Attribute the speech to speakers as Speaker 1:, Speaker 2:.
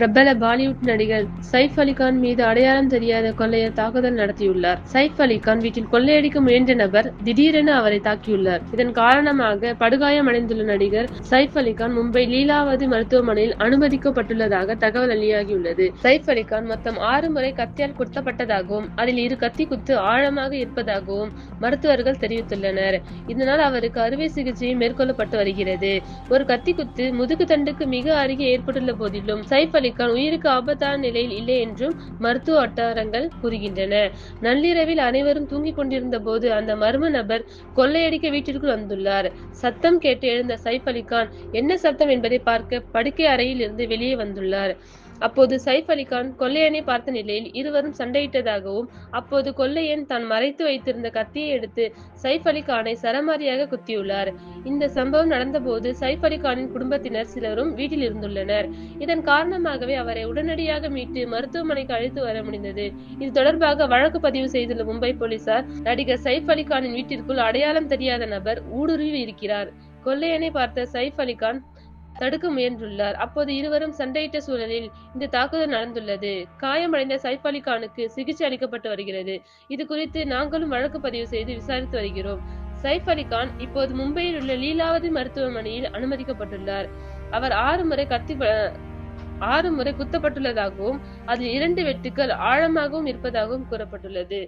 Speaker 1: பிரபல பாலிவுட் நடிகர் சைஃப் அலிகான் மீது அடையாளம் தெரியாத கொள்ளையர் தாக்குதல் நடத்தியுள்ளார். சைஃப் அலிகான் வீட்டில் கொள்ளையடிக்க முயன்ற நபர் திடீரென அவரை தாக்கியுள்ளார். இதன் காரணமாக படுகாயமடைந்துள்ள நடிகர் சைஃப் அலிகான் மும்பை லீலாவதி மருத்துவமனையில் அனுமதிக்கப்பட்டுள்ளதாக தகவல் வெளியாகியுள்ளது. சைஃப் அலிகான் மொத்தம் ஆறு முறை கத்தியால் குத்தப்பட்டதாகவும் அதில் இரு கத்தி குத்து ஆழமாக இருப்பதாகவும் மருத்துவர்கள் தெரிவித்துள்ளனர். இதனால் அவருக்கு அறுவை சிகிச்சை மேற்கொள்ளப்பட்டு வருகிறது. ஒரு கத்தி குத்து முதுகு தண்டுக்கு மிக அருகே ஏற்பட்டுள்ள போதிலும் சைஃப் அலிகான் உயிருக்கு ஆபத்தான நிலையில் இல்லை என்றும் மருத்துவ வட்டாரங்கள் கூறுகின்றன. நள்ளிரவில் அனைவரும் தூங்கிக் கொண்டிருந்த போது அந்த மர்ம நபர் கொள்ளையடிக்க வீட்டிற்குள் வந்துள்ளார். சத்தம் கேட்டு எழுந்த சைப் அலிகான் என்ன சத்தம்? என்பதை பார்க்க படுக்கை அறையில் இருந்து வெளியே வந்துள்ளார். அப்போது சைஃப் அலிகான் கொள்ளையனை பார்த்த நிலையில் இருவரும் சண்டையிட்டதாகவும் அப்போது கொள்ளையன் தான் மறைத்து வைத்திருந்த கத்தியை எடுத்து சைஃப் அலிகானை சரமாரியாக குத்தியுள்ளார். இந்த சம்பவம் நடந்தபோது சைஃப் அலிகானின் குடும்பத்தினர் சிலரும் வீட்டில் இருந்துள்ளனர் இதன் காரணமாகவே அவரை உடனடியாக மீட்டு மருத்துவமனைக்கு அழைத்து வர முடிந்தது. இது தொடர்பாக வழக்கு பதிவு செய்துள்ள மும்பை போலீசார் நடிகர் சைஃப் அலிகானின் வீட்டிற்குள் அடையாளம் தெரியாத நபர் ஊடுருவி இருக்கிறார். கொள்ளையனை பார்த்த சைஃப் அலிகான் தடுக்க முயன்றுள்ளார். அப்போது இருவரும் சண்டையிட்ட சூழலில் இந்த தாக்குதல் நடந்துள்ளது. காயமடைந்த சைஃப் அலி கானுக்கு சிகிச்சை அளிக்கப்பட்டு வருகிறது. இது குறித்து நாங்களும் வழக்கு பதிவு செய்து விசாரித்து வருகிறோம். சைஃப் அலி கான் இப்போது மும்பையில் உள்ள லீலாவதி மருத்துவமனையில் அனுமதிக்கப்பட்டுள்ளார். அவர் ஆறு முறை கத்தி ஆறு முறை குத்தப்பட்டுள்ளதாகவும் அதில் இரண்டு வெட்டுக்கள் ஆழமாகவும் இருப்பதாகவும் கூறப்பட்டுள்ளது.